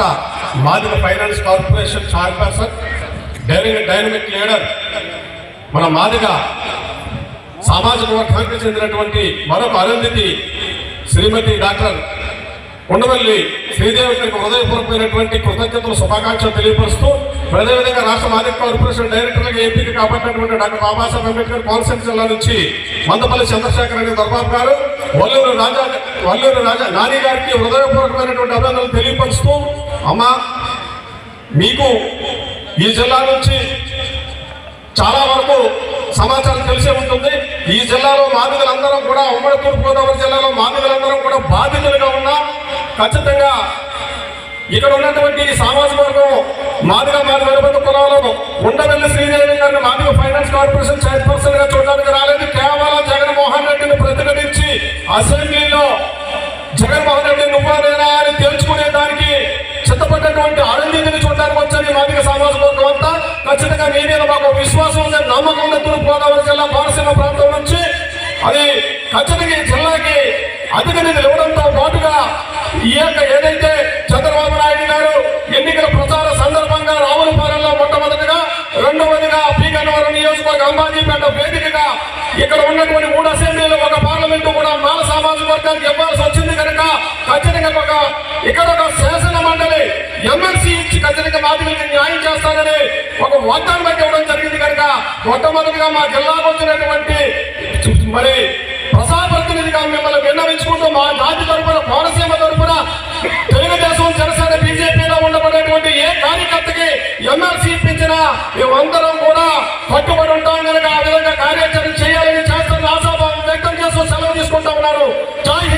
రాష్ట్ర Madiga finance corporation chairperson dynamic dynamic leader మన మాదిక సామాజిక వర్గానికి చెందినటువంటి మరొక అరుంధతి శ్రీమతి డాక్టర్ ఉండవల్లి శ్రీదేవి గారికి హృదయపూర్వకమైనటువంటి కృతజ్ఞతలు శుభాకాంక్షలు తెలియపరుస్తూ అదేవిధంగా రాష్ట్ర మాదిక కార్పొరేషన్ డైరెక్టర్గా ఎంపీకి కాబట్టినటువంటి డాక్టర్ బాబాసాహెబ్ అంబేద్కర్ కోనసీమ జిల్లా నుంచి మందపల్లి చంద్రశేఖర్ రెడ్డి దర్బాబు గారు వల్లూరు రాజా వల్లూరు రాజా నాని గారికి హృదయపూర్వకమైనటువంటి అభినందనలు తెలియపరుస్తూ అమ్మా మీకు ఈ జిల్లా నుంచి చాలా వరకు సమాచారం తెలిసే ఉంటుంది. ఈ జిల్లాలో మాదిగలందరం కూడా ఉమ్మడి తూర్పుగోదావరి జిల్లాలో మాదిగలందరం కూడా బాధితులుగా ఉన్నా ఖచ్చితంగా ఇక్కడ ఉన్నటువంటి సామాజిక వర్గం మాదిగ మాది వెలుబడి కులాలను ఉండవెల్లి శ్రీదేవి గారిని మాదిగ ఫైనాన్స్ కార్పొరేషన్ చైర్పర్సన్గా చూడడానికి రాలేదు. కేవలం జగన్మోహన్ రెడ్డిని ప్రతినిధించి అసెంబ్లీలో జగన్మోహన్ అది ఖచ్చితంగా జిల్లాకి అధిక నిధులు ఇవ్వడంతో పాటుగా ఈ యొక్క ఏదైతే చంద్రబాబు నాయుడు గారు ఎన్నికల ప్రచార సందర్భంగా రావులపాలెంలో మొట్టమొదటిగా రెండవదిగా పీకన్నవరం నియోజకవర్గ అంబాజీపేట వేదికగా ఇక్కడ ఉన్నటువంటి మూడు అసెంబ్లీలు ఒక పార్లమెంటు కూడా మాల సామాజిక వర్గానికి ఇవ్వాల్సి వచ్చింది కనుక ఖచ్చితంగా ఒక ఇక్కడ ఒక శాసన మండలి ఎమ్మెల్సీ ఇచ్చి ఖచ్చితంగా బాధితులకి న్యాయం చేస్తానని ఒక వాగ్దానం పెట్టి ఇవ్వడం జరిగింది కనుక మొట్టమొదటిగా మా జిల్లాకు వచ్చినటువంటి మరి ప్రజాప్రతినిధిగా మిమ్మల్ని విన్నవించుకుంటూ మా జాతి తరఫున కోనసీమ తరఫున తెలుగుదేశం జనసేన బీజేపీలో ఉండబడేటువంటి ఏ కార్యకర్తకి ఎమ్మెల్సీ ఇప్పించినా మేమందరం కూడా కట్టుబడి ఉంటాం కనుక ఆ విధంగా కార్యాచరణ చేయాలని చేస్తున్న ఆశాభావం వ్యక్తం చేస్తూ సెలవు తీసుకుంటా ఉన్నారు. జాయి